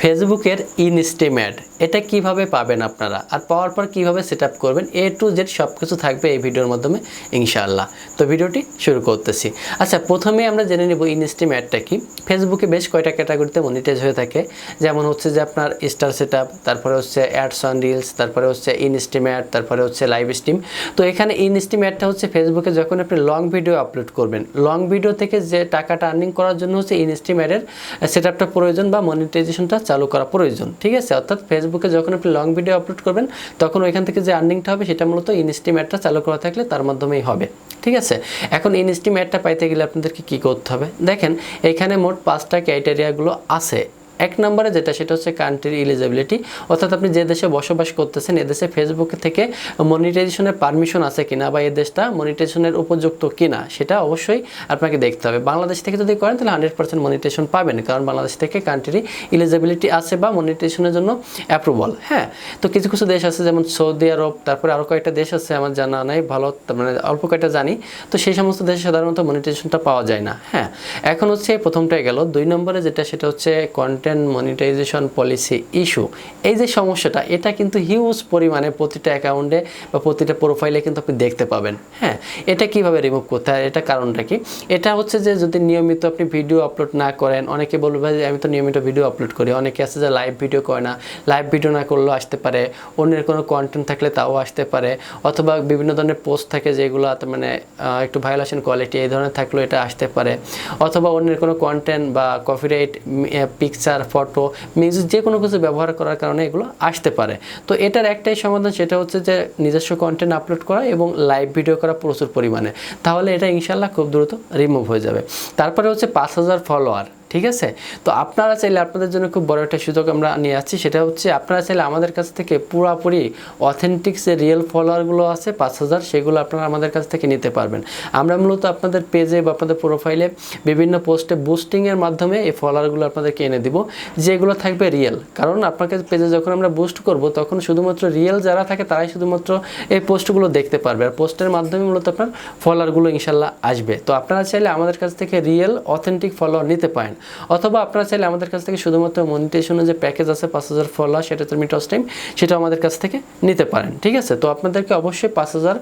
ফেসবুকের ইনস্টিমেট, এটা কীভাবে পাবেন আপনারা? আর পাওয়ার পর কীভাবে সেট করবেন? এ টু জেড সব কিছু থাকবে এই ভিডিওর মাধ্যমে, ইনশাআল্লাহ। তো ভিডিওটি শুরু করতেছি। আচ্ছা প্রথমে আমরা জেনে নেব ইনস্টিমেটটা কি। ফেসবুকে বেশ কয়টা ক্যাটাগরিতে মনিটাইজ হয়ে থাকে। যেমন হচ্ছে যে আপনার স্টার সেট তারপরে হচ্ছে অ্যাডস অন রিলস, তারপরে হচ্ছে ইনস্টিমেট, তারপরে হচ্ছে লাইভ স্ট্রিম। তো এখানে ইনস্টিমেটটা হচ্ছে ফেসবুকে যখন আপনি লং ভিডিও আপলোড করবেন, লং ভিডিও থেকে যে টাকাটা আর্নিং করার জন্য হচ্ছে ইনস্টিমেটের সেট প্রয়োজন বা মনিটাইজেশনটা চালু করা প্রয়োজন। ঠিক আছে? অর্থাৎ ফেসবুকে যখন আপনি লং ভিডিও আপলোড করবেন, তখন ওইখান থেকে যে আর্নিংটা হবে, সেটা মূলত ইনস্টিমেটটা চালু করা থাকলে তার মাধ্যমেই হবে। ঠিক আছে? এখন ইনস্টিমেটটা পাইতে গেলে আপনাদেরকে কী করতে হবে? দেখেন, এখানে মোট পাঁচটা ক্রাইটেরিয়াগুলো আছে। এক নম্বরে যেটা, সেটা হচ্ছে কান্ট্রি এলিজিবিলিটি অর্থাৎ আপনি যে দেশে বসবাস করতেছেন, এদেশে ফেসবুক থেকে মনিটাইজেশনের পারমিশন আছে কিনা বা এই দেশটা মনিটাইজেশনের উপযুক্ত কিনা, সেটা অবশ্যই আপনাকে দেখতে হবে। বাংলাদেশ থেকে যদি করেন, তাহলে হান্ড্রেড পার্সেন্ট মনিটাইজেশন পাবেন, কারণ বাংলাদেশ থেকে কান্ট্রি ইলিজিবিলিটি আছে বা মনিটাইজেশনের জন্য অ্যাপ্রুভাল হ্যাঁ তো কিছু কিছু দেশ আছে, যেমন সৌদি আরব, তারপরে আরও কয়েকটা দেশ আছে, আমার জানা নাই, ভালো মানে অল্প কয়েকটা জানি। তো সেই সমস্ত দেশে সাধারণত মনিটাইজেশনটা পাওয়া যায় না। হ্যাঁ এখন হচ্ছে প্রথমটাই গেল। দুই নম্বরে যেটা, সেটা হচ্ছে কন্টেন্ট মনিটাইজেশন পলিসি ইস্যু এই যে সমস্যাটা, এটা কিন্তু হিউজ পরিমাণে প্রতিটা অ্যাকাউন্টে বা প্রতিটা প্রোফাইলে কিন্তু আপনি দেখতে পাবেন। হ্যাঁ এটা কীভাবে রিমুভ করতে হয়, এটা কারণটা কি? এটা হচ্ছে যে যদি নিয়মিত আপনি ভিডিও আপলোড না করেন, অনেকে বলবে যে আমি তো নিয়মিত ভিডিও আপলোড করি। অনেকে আছে যে লাইভ ভিডিও করে না। লাইভ ভিডিও না করলেও আসতে পারে। অন্যের কোনো কন্টেন্ট থাকলে তাও আসতে পারে। অথবা বিভিন্ন ধরনের পোস্ট থাকে যেগুলো মানে একটু ভায়োলেশন কোয়ালিটি এই ধরনের থাকলেও এটা আসতে পারে। অথবা অন্যের কোনো কন্টেন্ট বা কপিরাইট পিকচার ফটো মিউজিক যে কোনো কিছু ব্যবহার করার কারণে এগুলো আসতে পারে। তো এটার একটাই সমাধান সেটা হচ্ছে যে নিজস্ব কন্টেন্ট আপলোড করা এবং লাইভ ভিডিও করা প্রচুর পরিমাণে। তাহলে এটা ইনশাল্লাহ খুব দ্রুত রিমুভ হয়ে যাবে। তারপরে হচ্ছে পাঁচ হাজার ফলোয়ার ঠিক আছে? তো আপনারা চাইলে আপনাদের জন্য খুব বড় একটা সুযোগ আমরা নিয়ে আসছি, সেটা হচ্ছে আপনারা চাইলে আমাদের কাছ থেকে পুরোপুরি অথেন্টিক যে রিয়েল ফলোয়ারগুলো আছে, পাঁচ হাজার, সেগুলো আপনারা আমাদের কাছ থেকে নিতে পারবেন। আমরা মূলত আপনাদের পেজে বা আপনাদের প্রোফাইলে বিভিন্ন পোস্টে বুস্টিংয়ের মাধ্যমে এই ফলোয়ারগুলো আপনাদেরকে এনে দিব, যেগুলো থাকবে রিয়েল কারণ আপনাকে পেজে যখন আমরা বুস্ট করব, তখন শুধুমাত্র রিয়েল যারা থাকে, তারাই শুধুমাত্র এই পোস্টগুলো দেখতে পারবে। আর পোস্টের মাধ্যমে মূলত আপনার ফলোয়ারগুলো ইনশাল্লাহ আসবে। তো আপনারা চাইলে আমাদের কাছ থেকে রিয়েল অথেন্টিক ফলোয়ার নিতে পারেন। অথবা আপনারা চাইলে আমাদের কাছ থেকে শুধুমাত্র মনিটেশনের যে প্যাকেজ আছে পাঁচ হাজার ফলোয়ার সেটা তো মিটস টাইম সেটা আমাদের কাছ থেকে নিতে পারেন, ঠিক আছে? তো আপনাদেরকে অবশ্যই পাঁচ হাজার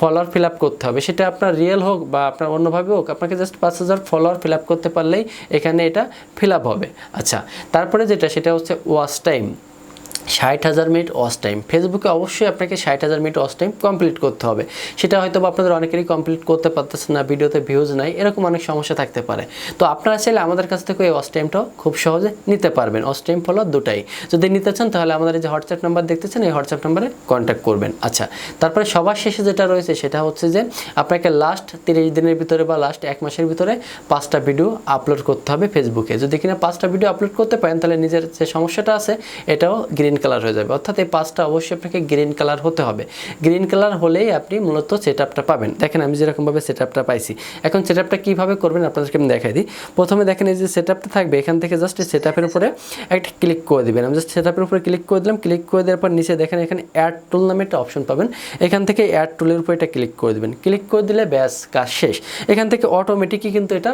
ফলোয়ার ফিল আপ করতে হবে। সেটা আপনার রিয়েল হোক বা আপনার অন্যভাবে হোক, আপনাকে জাস্ট পাঁচ হাজার ফলোয়ার ফিল আপ করতে পারলেই এখানে এটা ফিল আপ হবে। আচ্ছা তারপরে যেটা, সেটা হচ্ছে ওয়াচ টাইম ষাট হাজার মিনিট ওয়াচ টাইম ফেসবুকে অবশ্যই আপনাকে ষাট হাজার মিনিট ওয়াচ টাইম কমপ্লিট করতে হবে। সেটা হয়তো আপনাদের অনেকেরই কমপ্লিট করতে পারতেছে না, ভিডিওতে ভিউজ নাই, এরকম অনেক সমস্যা থাকতে পারে। তো আপনারা চাইলে আমাদের কাছ থেকে এই ওয়াচ টাইমটাও খুব সহজে নিতে পারবেন। ওয়াচ টাইম ফলো দুটাই। যদি নিতে চান তাহলে আমাদের যে হোয়াটসঅ্যাপ নাম্বার দেখতেছেন এই হোয়াটসঅ্যাপ নাম্বারে কন্ট্যাক্ট করবেন। আচ্ছা তারপরে সবার শেষে যেটা রয়েছে সেটা হচ্ছে যে, আপনাকে লাস্ট তিরিশ দিনের ভিতরে বা লাস্ট এক মাসের ভিতরে পাঁচটা ভিডিও আপলোড করতে হবে ফেসবুকে যদি কিনা পাঁচটা ভিডিও আপলোড করতে পারেন, তাহলে নিজের যে সমস্যাটা আছে, এটাও গ্রিন কালার হয়ে যাবে। অর্থাৎ এই পাঁচটা অবশ্যই আপনাকে গ্রিন কালার হতে হবে। গ্রিন কালার হলেই আপনি মূলত সেট আপটা পাবেন। দেখেন, আমি যেরকমভাবে সেট আপটা পাইছি। এখন সেট আপটা কীভাবে করবেন আপনাদেরকে আমি দেখাই দিই। প্রথমে দেখেন, এই যে সেট আপটা থাকবে, এখান থেকে জাস্ট সেট আপের উপরে একটা ক্লিক করে দিবেন। আমি জাস্ট সেট আপের উপরে ক্লিক করে দিলাম। ক্লিক করে দেওয়ার পর নিচে দেখেন, এখানে অ্যাড টুল নামে একটা অপশন পাবেন। এখান থেকে অ্যাড টুলের উপর এটা ক্লিক করে দেবেন। ক্লিক করে দিলে ব্যাস, কাজ শেষ। এখান থেকে অটোমেটিকই কিন্তু এটা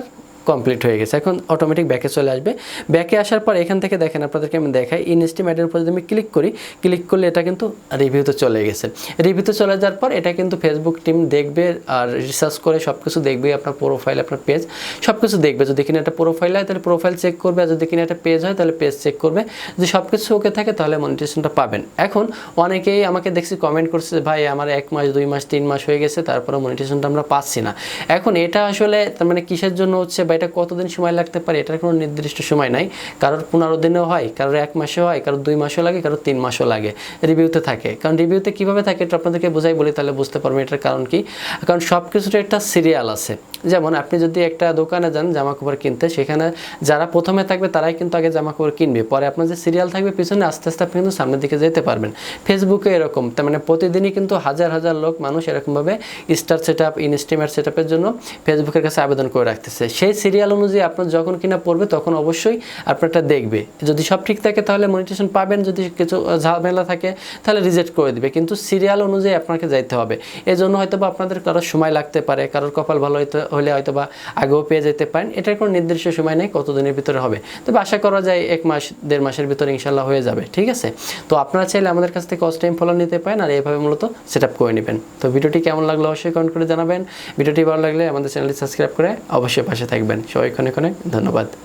কমপ্লিট হয়ে গেছে। এখন অটোমেটিক ব্যাকে চলে আসবে। ব্যাকে আসার পর এখান থেকে দেখেন আপনাদেরকে আমি দেখাই। ইনস্টিমেটের উপর যদি আমি ক্লিক করি ক্লিক করলে এটা কিন্তু রিভিউতে চলে গেছে। রিভিউতে চলে যাওয়ার পর এটা কিন্তু ফেসবুক টিম দেখবে আর রিসার্চ করে সব কিছু দেখবে, আপনার প্রোফাইল আপনার পেজ সব কিছু দেখবে। যদি কিনা একটা প্রোফাইল হয়, তাহলে প্রোফাইল চেক করবে। আর যদি কিনা একটা পেজ হয়, তাহলে পেজ চেক করবে। যদি সব কিছু ওকে থাকে, তাহলে মনিটেশনটা পাবেন। এখন অনেকেই আমাকে দেখছি কমেন্ট করছে, ভাই, আমার এক মাস, দুই মাস, তিন মাস হয়ে গেছে তারপরে মনিটেশনটা আমরা পাচ্ছি না। এখন এটা আসলে তার মানে কিসের জন্য হচ্ছে বা এটা কতদিন সময় লাগতে পারে, এটার কোনো নির্দিষ্ট সময় নাই। কারোর পনেরো দিনেও হয়, কারোর এক মাসে হয়, কারোর দুই মাসও লাগে, কারোর তিন মাসও লাগে। রিভিউতে থাকে। কারণ রিভিউতে কীভাবে থাকে এটা আপনাদেরকে বোঝাই বলি, তাহলে বুঝতে পারবেন এটার কারণ কি। কারণ সব কিছুর একটা সিরিয়াল আছে। যেমন আপনি যদি একটা দোকানে যান জামা কাপড় কিনতে, সেখানে যারা প্রথমে থাকবে, তারাই কিন্তু আগে জামা কাপড় কিনবে। পরে আপনার যে সিরিয়াল থাকবে, পিছনে আস্তে আস্তে আপনি কিন্তু সামনের দিকে যেতে পারবেন। ফেসবুকে এরকম, তার মানে প্রতিদিনই কিন্তু হাজার হাজার লোক মানুষ এরকমভাবে স্টার সেট আপ ইনস্টিমেট সেট আপের জন্য ফেসবুকের কাছে আবেদন করে রাখতেছে। সেই সিরিয়াল অনুযায়ী আপনার যখন কিনা পড়বে, তখন অবশ্যই আপনারটা দেখবে। যদি সব ঠিক থাকে, তাহলে মনিটেশন পাবেন। যদি কিছু ঝামেলা থাকে, তাহলে রিজেক্ট করে দিবে। কিন্তু সিরিয়াল অনুযায়ী আপনাকে যাইতে হবে। এই জন্য হয়তো বা আপনাদের কারোর সময় লাগতে পারে, কারোর কপাল ভালো হলে হয়তো বা আগেও পেয়ে যেতে পারেন। এটার কোনো নির্দিষ্ট সময় নেই, কতদিনের ভিতরে হবে। তবে আশা করা যায়, এক মাস, দেড় মাসের ভিতরে ইনশাল্লাহ হয়ে যাবে, ঠিক আছে? তো আপনারা চাইলে আমাদের কাছ থেকে কস্ট টাইম ফলো নিতে পারেন, আর এইভাবে মূলত সেট আপ করে নেবেন। তো ভিডিওটি কেমন লাগল, অবশ্যই কমেন্ট করে জানাবেন। ভিডিওটি ভালো লাগলে আমাদের চ্যানেলটি সাবস্ক্রাইব করে অবশ্যই পাশে থাকবেন। সবাই এখানে ক্ষণে ধন্যবাদ।